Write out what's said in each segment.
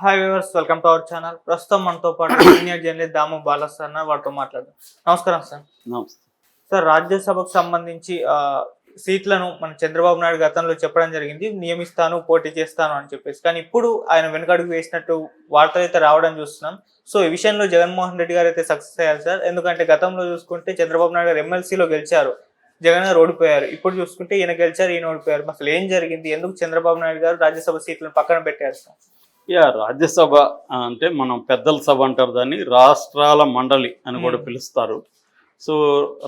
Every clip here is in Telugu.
Hi viewers welcome to our channel ప్రస్తుతం మనతో పాటు senior journalist Damu Balas sir ఉన్నారు. వారితో మాట్లాడదాం. నమస్కారం సార్. నమస్తే. సార్ రాజ్యసభకు సంబంధించి సీట్లను మన చంద్రబాబు నాయుడు గతంలో చెప్పడం జరిగింది. నియమిస్తాను పోటీ చేస్తాను అని చెప్పేసి. కానీ ఇప్పుడు ఆయన వెనుకడుగు వేసినట్టు వార్తలు అయితే రావడం చూస్తున్నాం. సో ఈ విషయంలో జగన్మోహన్ రెడ్డి గారు అయితే సక్సెస్ అయ్యారు సార్. ఎందుకంటే గతంలో చూసుకుంటే చంద్రబాబు నాయుడు గారు ఎమ్మెల్సీలో గెలిచారు. జగన్ గారు ఓడిపోయారు. ఇప్పుడు చూసుకుంటే ఈయన గెలిచారు ఈయన ఓడిపోయారు. అసలు ఏం జరిగింది? ఎందుకు చంద్రబాబు నాయుడు గారు రాజ్యసభ సీట్లను పక్కన పెట్టారు సార్? యా రాజ్యసభ అంటే మనం పెద్దల సభ అంటారు దాన్ని రాష్ట్రాల మండలి అని కూడా. పిలుస్తారు సో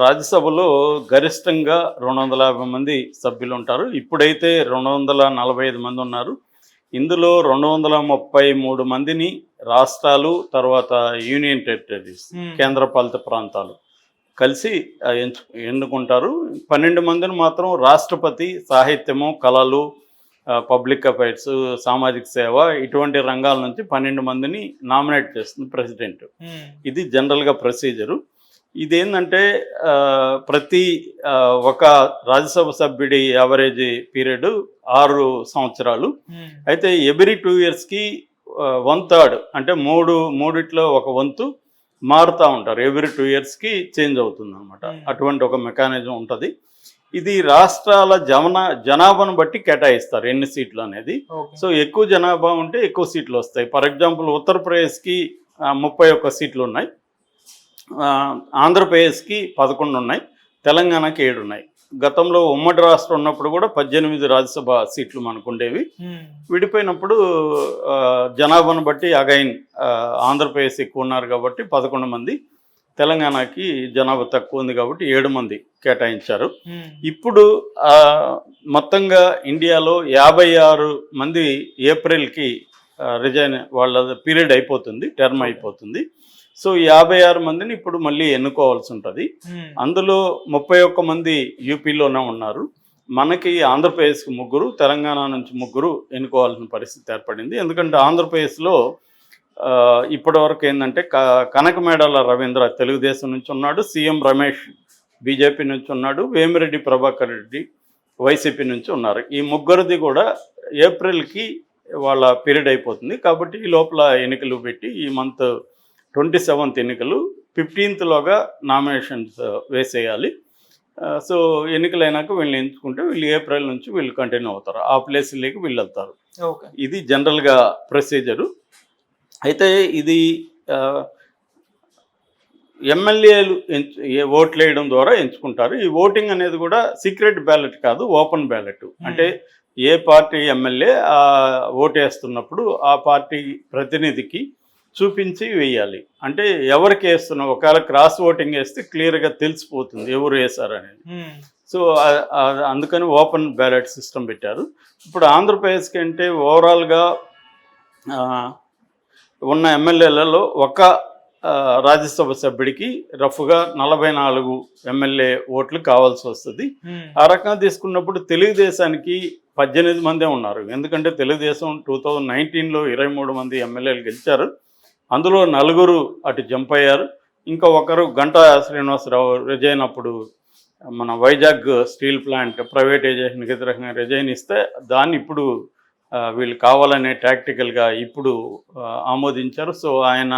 రాజ్యసభలో గరిష్టంగా రెండు వందల యాభై మంది సభ్యులు ఉంటారు ఇప్పుడైతే రెండు వందల నలభై ఐదు మంది ఉన్నారు ఇందులో రెండు వందల ముప్పై మూడు మందిని రాష్ట్రాలు తర్వాత యూనియన్ టెరిటరీస్. కేంద్రపాలిత ప్రాంతాలు కలిసి ఎంచు ఎన్నుకుంటారు పన్నెండు మందిని మాత్రం రాష్ట్రపతి సాహిత్యము కళలు పబ్లిక్ అఫైర్స్ సామాజిక సేవ ఇటువంటి రంగాల నుంచి పన్నెండు మందిని నామినేట్ చేస్తుంది ప్రెసిడెంట్. ఉమ్, ఇది జనరల్గా ప్రొసీజరు. ఇదేంటంటే ప్రతి ఒక రాజ్యసభ సభ్యుడి యావరేజ్ పీరియడ్ ఆరు సంవత్సరాలు. ఉమ్, అయితే ఎవ్రీ టూ ఇయర్స్కి వన్ థర్డ్ అంటే మూడు మూడిట్లో ఒక వంతు మారుతూ ఉంటారు. ఎవ్రీ టూ ఇయర్స్కి చేంజ్ అవుతుంది అనమాట Hmm. అటువంటి ఒక మెకానిజం ఉంటుంది. ఇది రాష్ట్రాల జన జనాభాను బట్టి కేటాయిస్తారు ఎన్ని సీట్లు అనేది. సో ఎక్కువ జనాభా ఉంటే ఎక్కువ సీట్లు వస్తాయి. ఫర్ ఎగ్జాంపుల్ ఉత్తరప్రదేశ్కి ముప్పై ఒక్క సీట్లు ఉన్నాయి. ఆంధ్రప్రదేశ్కి పదకొండు ఉన్నాయి. తెలంగాణకి ఏడు ఉన్నాయి. గతంలో ఉమ్మడి రాష్ట్రం ఉన్నప్పుడు కూడా పద్దెనిమిది రాజ్యసభ సీట్లు మనకు ఉండేవి. విడిపోయినప్పుడు జనాభాను బట్టి అగైన్ ఆంధ్రప్రదేశ్ ఎక్కువ ఉన్నారు కాబట్టి పదకొండు మంది. తెలంగాణకి జనాభా తక్కువ ఉంది కాబట్టి ఏడు మంది కేటాయించారు. ఇప్పుడు మొత్తంగా ఇండియాలో యాభై ఆరు మంది ఏప్రిల్కి రిజైన్ వాళ్ళ పీరియడ్ అయిపోతుంది టర్మ్ అయిపోతుంది. సో యాభై ఆరు మందిని ఇప్పుడు మళ్ళీ ఎన్నుకోవాల్సి ఉంటుంది. అందులో ముప్పై ఒక్క మంది యూపీలోనే ఉన్నారు. మనకి ఆంధ్రప్రదేశ్కి ముగ్గురు తెలంగాణ నుంచి ముగ్గురు ఎన్నుకోవాల్సిన పరిస్థితి ఏర్పడింది. ఎందుకంటే ఆంధ్రప్రదేశ్లో ఆ, ఇప్పటివరకు ఏంటంటే క కనకమేడల రవీంద్ర తెలుగుదేశం నుంచి ఉన్నాడు సీఎం రమేష్ బీజేపీ నుంచి ఉన్నాడు వేమిరెడ్డి ప్రభాకర్ రెడ్డి వైసీపీ నుంచి ఉన్నారు. ఈ ముగ్గురిది కూడా ఏప్రిల్కి వాళ్ళ పీరియడ్ అయిపోతుంది. కాబట్టి ఈ లోపల ఎన్నికలు పెట్టి ఈ మంత్ ట్వంటీ సెవెంత్ ఎన్నికలు ఫిఫ్టీన్త్లోగా నామినేషన్స్ వేసేయాలి. సో ఎన్నికలు అయినాక వీళ్ళని ఎంచుకుంటే వీళ్ళు ఏప్రిల్ నుంచి వీళ్ళు కంటిన్యూ అవుతారు. ఆ ప్లేస్లోకి వీళ్ళు వెళ్తారు. ఇది జనరల్గా ప్రొసీజరు. అయితే ఇది ఎమ్మెల్యేలు ఓట్లు వేయడం ద్వారా ఎంచుకుంటారు. ఈ ఓటింగ్ అనేది కూడా సీక్రెట్ బ్యాలెట్ కాదు ఓపెన్ బ్యాలెట్. అంటే ఏ పార్టీ ఎమ్మెల్యే ఆ ఓటేస్తున్నప్పుడు ఆ పార్టీ ప్రతినిధికి చూపించి వేయాలి. అంటే ఎవరికి వేస్తున్నాం ఒకవేళ క్రాస్ ఓటింగ్ వేస్తే క్లియర్గా తెలిసిపోతుంది ఎవరు వేశారనేది సో అందుకని ఓపెన్ బ్యాలెట్ సిస్టమ్ పెట్టారు. ఇప్పుడు ఆంధ్రప్రదేశ్కి అంటే ఓవరాల్గా ఉన్న ఎమ్మెల్యేలలో ఒక రాజ్యసభ సభ్యుడికి రఫ్గా నలభై నాలుగు ఎమ్మెల్యే ఓట్లు కావాల్సి వస్తుంది. ఆ రకంగా తీసుకున్నప్పుడు తెలుగుదేశానికి పద్దెనిమిది మందే ఉన్నారు. ఎందుకంటే తెలుగుదేశం టూ థౌజండ్ నైన్టీన్లో ఇరవై మూడు మంది ఎమ్మెల్యేలు గెలిచారు. అందులో నలుగురు అటు జంప్ అయ్యారు. ఇంకా ఒకరు గంటా శ్రీనివాసరావు రిజైన్ అప్పుడు మన వైజాగ్ స్టీల్ ప్లాంట్ ప్రైవేటైజేషన్కి వ్యతిరేకంగా రిజైన్ ఇస్తే దాన్ని ఇప్పుడు వీళ్ళు కావాలనే టాక్టికల్గా ఇప్పుడు ఆమోదించారు. సో ఆయన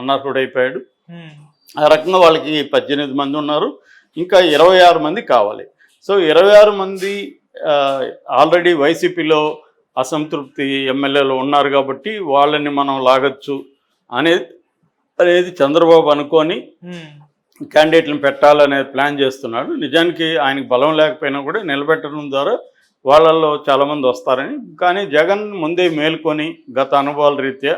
అనర్హుడైపోయాడు. ఉమ్, ఆ రకంగా వాళ్ళకి పద్దెనిమిది మంది ఉన్నారు. ఇంకా ఇరవై ఆరు మంది కావాలి. సో ఇరవై ఆరు మంది ఆల్రెడీ వైసీపీలో అసంతృప్తి ఎమ్మెల్యేలు ఉన్నారు కాబట్టి వాళ్ళని మనం లాగచ్చు అనేది అనేది చంద్రబాబు అనుకొని క్యాండిడేట్లను పెట్టాలనే ప్లాన్ చేస్తున్నాడు. నిజానికి ఆయనకు బలం లేకపోయినా కూడా నిలబెట్టడం ద్వారా వాళ్ళల్లో చాలామంది వస్తారని. కానీ జగన్ ముందే మేల్కొని గత అనుభవాల రీత్యా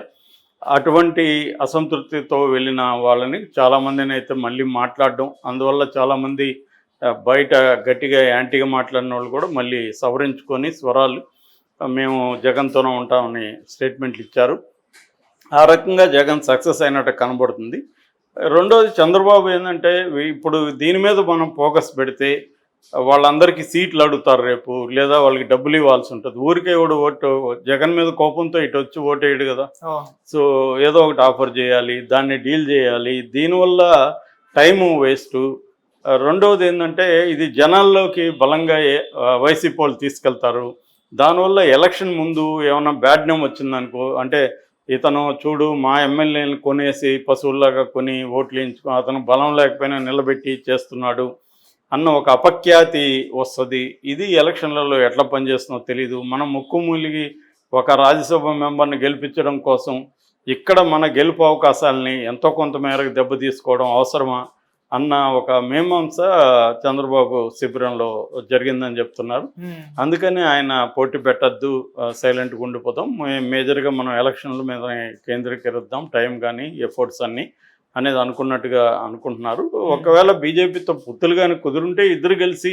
అటువంటి అసంతృప్తితో వెళ్ళిన వాళ్ళని చాలామందిని అయితే మళ్ళీ మాట్లాడడం అందువల్ల చాలామంది బయట గట్టిగా యాంటీగా మాట్లాడిన వాళ్ళు కూడా మళ్ళీ సవరించుకొని స్వరాలు మేము జగన్తోనే ఉంటామని స్టేట్మెంట్లు ఇచ్చారు. ఆ రకంగా జగన్ సక్సెస్ అయినట్టు కనబడుతుంది. రెండోది చంద్రబాబు ఏంటంటే ఇప్పుడు దీని మీద మనం ఫోకస్ పెడితే వాళ్ళందరికీ సీట్లు అడుగుతారు రేపు లేదా వాళ్ళకి డబ్బులు ఇవ్వాల్సి ఉంటుంది. ఊరికే కూడా ఓటు జగన్ మీద కోపంతో ఇటు వచ్చి ఓటేయడు కదా. సో ఏదో ఒకటి ఆఫర్ చేయాలి దాన్ని డీల్ చేయాలి. దీనివల్ల టైము వేస్ట్. రెండవది ఏంటంటే ఇది జనాల్లోకి బలంగా వైసీపీ వాళ్ళు తీసుకెళ్తారు. దానివల్ల ఎలక్షన్ ముందు ఏమైనా బ్యాడ్ నేమ్ వచ్చిందనుకో అంటే ఇతను చూడు మా ఎమ్మెల్యేని కొనేసి పశువుల్లాగా కొని ఓట్లు అతను బలం లేకపోయినా నిలబెట్టి చేస్తున్నాడు. అన్న ఒక అపఖ్యాతి వస్తుంది. ఇది ఎలక్షన్లలో ఎట్లా పనిచేస్తుందో తెలియదు మనం ముక్కు మూలిగి ఒక రాజ్యసభ మెంబర్ని గెలిపించడం కోసం ఇక్కడ మన గెలుపు అవకాశాలని ఎంతో కొంత మేరకు దెబ్బతీసుకోవడం అవసరమా అన్న ఒక మీమాంస చంద్రబాబు శిబిరంలో జరిగిందని చెప్తున్నారు. అందుకని ఆయన పోటీ పెట్టద్దు సైలెంట్గా ఉండిపోతాం. మేజర్గా మనం ఎలక్షన్ల మీద కేంద్రీకరిద్దాం. టైం కానీ ఎఫర్ట్స్ అన్నీ అనేది అనుకున్నట్టుగా అనుకుంటున్నారు. ఒకవేళ బీజేపీతో పుత్తులు కానీ కుదురుంటే ఇద్దరు కలిసి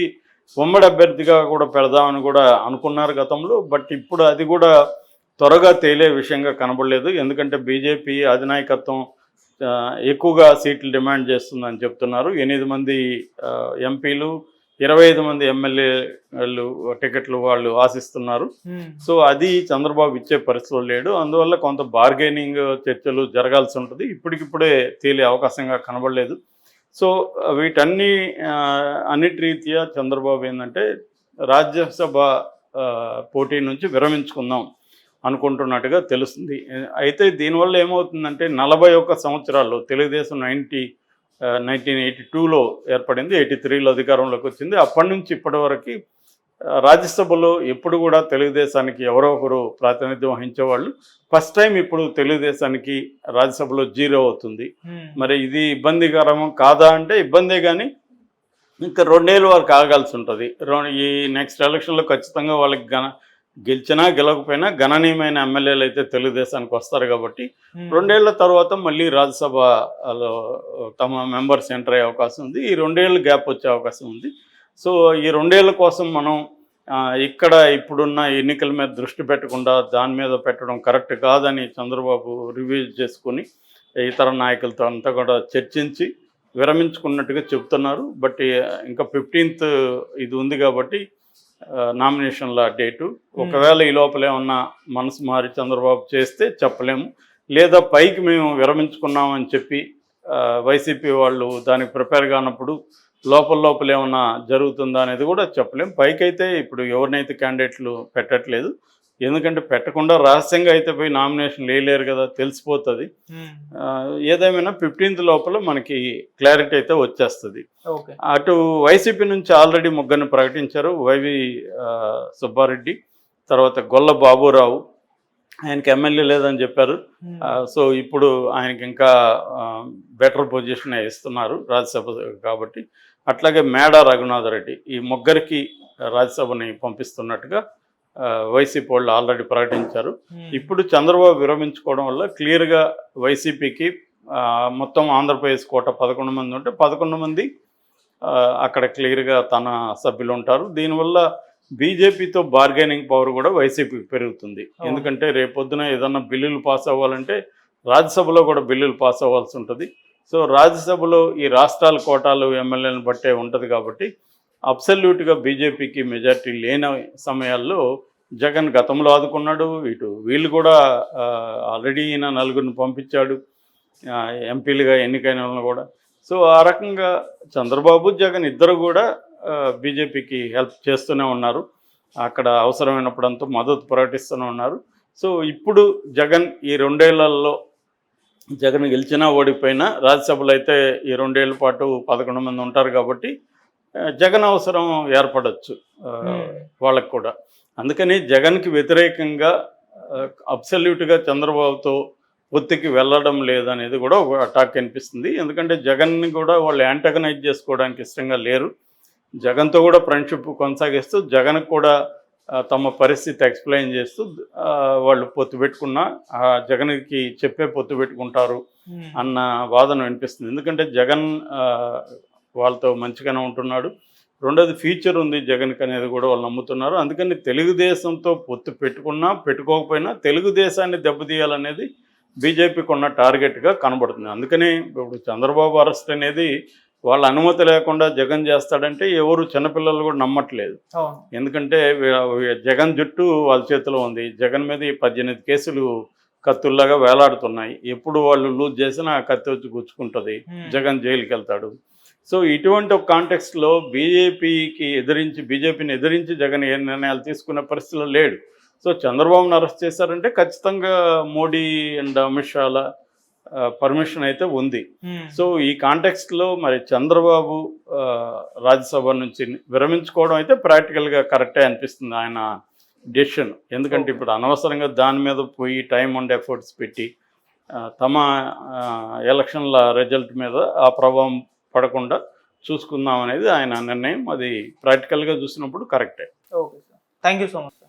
ఉమ్మడి అభ్యర్థిగా కూడా పెడదామని కూడా అనుకున్నారు గతంలో. బట్ ఇప్పుడు అది కూడా త్వరగా తేలే విషయంగా కనబడలేదు. ఎందుకంటే బీజేపీ అధినాయకత్వం ఎక్కువగా సీట్లు డిమాండ్ చేస్తుందని చెప్తున్నారు. ఎనిమిది మంది ఎంపీలు ఇరవై ఐదు మంది ఎమ్మెల్యేలు టికెట్లు వాళ్ళు ఆశిస్తున్నారు. ఉమ్, సో అది చంద్రబాబు ఇచ్చే పరిస్థితులు లేడు. అందువల్ల కొంత బార్గెనింగ్ చర్చలు జరగాల్సి ఉంటుంది. ఇప్పటికిప్పుడే తేలే అవకాశంగా కనబడలేదు. సో వీటన్ని అన్నిటి రీత్యా చంద్రబాబు ఏంటంటే రాజ్యసభ పోటీ నుంచి విరమించుకుందాం అనుకుంటున్నట్టుగా తెలుస్తుంది. అయితే దీనివల్ల ఏమవుతుందంటే నలభై ఒక్క సంవత్సరాల్లో తెలుగుదేశం నైంటీ నైన్టీన్ ఎయిటీ టూలో ఏర్పడింది ఎయిటీ త్రీలో అధికారంలోకి వచ్చింది. అప్పటి నుంచి ఇప్పటి వరకు రాజ్యసభలో ఎప్పుడు కూడా తెలుగుదేశానికి ఎవరో ఒకరు ప్రాతినిధ్యం వహించేవాళ్ళు. ఫస్ట్ టైం ఇప్పుడు తెలుగుదేశానికి రాజ్యసభలో జీరో అవుతుంది. మరి ఇది ఇబ్బందికరం కాదా అంటే ఇబ్బందే కానీ ఇంకా రెండేళ్ళు వారికి ఆగాల్సి ఉంటుంది. ఈ నెక్స్ట్ ఎలక్షన్లో ఖచ్చితంగా వాళ్ళకి గణ గెలిచినా గెలవకపోయినా గణనీయమైన ఎమ్మెల్యేలు అయితే తెలుగుదేశానికి వస్తారు కాబట్టి రెండేళ్ళ తర్వాత మళ్ళీ రాజ్యసభలో తమ మెంబర్స్ ఎంటర్ అయ్యే అవకాశం ఉంది. ఈ రెండేళ్ళు గ్యాప్ వచ్చే అవకాశం ఉంది. సో ఈ రెండేళ్ళ కోసం మనం ఇక్కడ ఇప్పుడున్న ఎన్నికల మీద దృష్టి పెట్టకుండా దాని మీద పెట్టడం కరెక్ట్ కాదని చంద్రబాబు రివ్యూ చేసుకుని ఇతర నాయకులతో అంతా కూడా చర్చించి విరమించుకున్నట్టుగా చెప్తున్నారు బట్ ఇంకా ఫిఫ్టీన్త్ ఇది ఉంది కాబట్టి నామినేషన్ల డేటు. ఒకవేళ ఈ లోపల ఏమన్నా మనసు మారి చంద్రబాబు చేస్తే చెప్పలేము. లేదా పైకి మేము విరమించుకున్నామని చెప్పి వైసీపీ వాళ్ళు దానికి ప్రిపేర్ కానప్పుడు లోపల లోపల ఏమన్నా జరుగుతుందా అనేది కూడా చెప్పలేం పైకైతే ఇప్పుడు ఎవరినైతే క్యాండిడేట్లు పెట్టట్లేదు ఎందుకంటే పెట్టకుండా రహస్యంగా అయితే పోయి నామినేషన్ వేయలేరు కదా తెలిసిపోతుంది. ఆ, ఏదేమైనా ఫిఫ్టీన్త్ లోపల మనకి క్లారిటీ అయితే వచ్చేస్తుంది. అటు వైసీపీ నుంచి ఆల్రెడీ ముగ్గురిని ప్రకటించారు. వైవి సుబ్బారెడ్డి తర్వాత గొల్ల బాబురావు. ఆయనకి ఎమ్మెల్యే లేదని చెప్పారు. ఆ, సో ఇప్పుడు ఆయనకి ఇంకా బెటర్ పొజిషన్ ఇస్తున్నారు రాజ్యసభ కాబట్టి. అట్లాగే మేడా రఘునాథ్ రెడ్డి ఈ ముగ్గురికి రాజ్యసభని పంపిస్తున్నట్టుగా వైసీపీ వాళ్ళు ఆల్రెడీ ప్రకటించారు. ఉమ్, ఇప్పుడు చంద్రబాబు విరమించుకోవడం వల్ల క్లియర్గా వైసీపీకి మొత్తం ఆంధ్రప్రదేశ్ కోట పదకొండు మంది ఉంటే పదకొండు మంది అక్కడ క్లియర్గా తన సభ్యులు ఉంటారు. దీనివల్ల బీజేపీతో బార్గెనింగ్ పవర్ కూడా వైసీపీకి పెరుగుతుంది. ఎందుకంటే రేపొద్దున ఏదన్నా బిల్లులు పాస్ అవ్వాలంటే రాజ్యసభలో కూడా బిల్లులు పాస్ అవ్వాల్సి ఉంటుంది. సో రాజ్యసభలో ఈ రాష్ట్రాల కోటాలు ఎమ్మెల్యేలను బట్టే ఉంటుంది కాబట్టి అబ్సల్యూట్గా బీజేపీకి మెజార్టీ లేని సమయాల్లో జగన్ గతంలో ఆదుకున్నాడు ఇటు వీళ్ళు కూడా ఆల్రెడీ ఈయన నలుగురిని పంపించాడు ఎంపీలుగా ఎన్నికైన వాళ్ళని కూడా. సో ఆ రకంగా చంద్రబాబు జగన్ ఇద్దరు కూడా బీజేపీకి హెల్ప్ చేస్తూనే ఉన్నారు. అక్కడ అవసరమైనప్పుడంతా మద్దతు ప్రకటిస్తూనే ఉన్నారు. సో ఇప్పుడు జగన్ ఈ రెండేళ్ళలో జగన్ గెలిచినా ఓడిపోయినా రాజ్యసభలో అయితే ఈ రెండేళ్ళ పాటు పదకొండు మంది ఉంటారు కాబట్టి జగన్ అవసరం ఉమ్, వాళ్ళకు కూడా. అందుకని జగన్కి వ్యతిరేకంగా అబ్సల్యూట్గా చంద్రబాబుతో పొత్తుకి వెళ్ళడం లేదనేది కూడా ఒక టాక్ అనిపిస్తుంది. ఎందుకంటే జగన్ని కూడా వాళ్ళు యాంటగనైజ్ చేసుకోవడానికి ఇష్టంగా లేరు. జగన్తో కూడా ఫ్రెండ్షిప్ కొనసాగిస్తూ జగన్ కూడా తమ పరిస్థితి ఎక్స్ప్లెయిన్ చేస్తూ వాళ్ళు పొత్తు పెట్టుకున్న ఆ, జగన్కి చెప్పే పొత్తు పెట్టుకుంటారు అన్న వాదన వినిపిస్తుంది. ఎందుకంటే జగన్ వాళ్ళతో మంచిగానే ఉంటున్నాడు. రెండోది ఫ్యూచర్ ఉంది జగన్కి అనేది కూడా వాళ్ళు నమ్ముతున్నారు. అందుకని తెలుగుదేశంతో పొత్తు పెట్టుకున్నా పెట్టుకోకపోయినా తెలుగుదేశాన్ని దెబ్బతీయాలనేది బీజేపీకి ఉన్న టార్గెట్గా కనబడుతుంది. అందుకని ఇప్పుడు చంద్రబాబు అరెస్ట్ అనేది వాళ్ళ అనుమతి లేకుండా జగన్ చేస్తాడంటే ఎవరు చిన్నపిల్లలు కూడా నమ్మట్లేదు. ఎందుకంటే జగన్ జుట్టు వాళ్ళ చేతిలో ఉంది. జగన్ మీద ఈ పద్దెనిమిది కేసులు కత్తుల్లాగా వేలాడుతున్నాయి. ఎప్పుడు వాళ్ళు లూజ్ చేసినా ఆ కత్తి వచ్చి గుచ్చుకుంటుంది. జగన్ జైలుకి వెళ్తాడు సో ఇటువంటి ఒక కాంటెక్స్ట్లో బీజేపీకి ఎదిరించి బీజేపీని ఎదిరించి జగన్ ఏ నిర్ణయాలు తీసుకునే పరిస్థితిలో లేడు సో చంద్రబాబును అరెస్ట్ చేశారంటే ఖచ్చితంగా మోడీ అండ్ అమిత్ షాల పర్మిషన్ అయితే ఉంది Hmm. సో ఈ కాంటెక్స్ట్లో మరి చంద్రబాబు రాజ్యసభ నుంచి విరమించుకోవడం అయితే ప్రాక్టికల్గా కరెక్టే అనిపిస్తుంది ఆయన డెసిషన్ ఎందుకంటే. ఇప్పుడు అనవసరంగా దాని మీద పోయి టైం అండ్ ఎఫర్ట్స్ పెట్టి తమ ఎలక్షన్ల రిజల్ట్ మీద ఆ ప్రభావం పడకుండా చూసుకుందాం అనేది ఆయన నిర్ణయం. అది ప్రాక్టికల్గా చూసినప్పుడు కరెక్టే. Okay sir. Thank you so much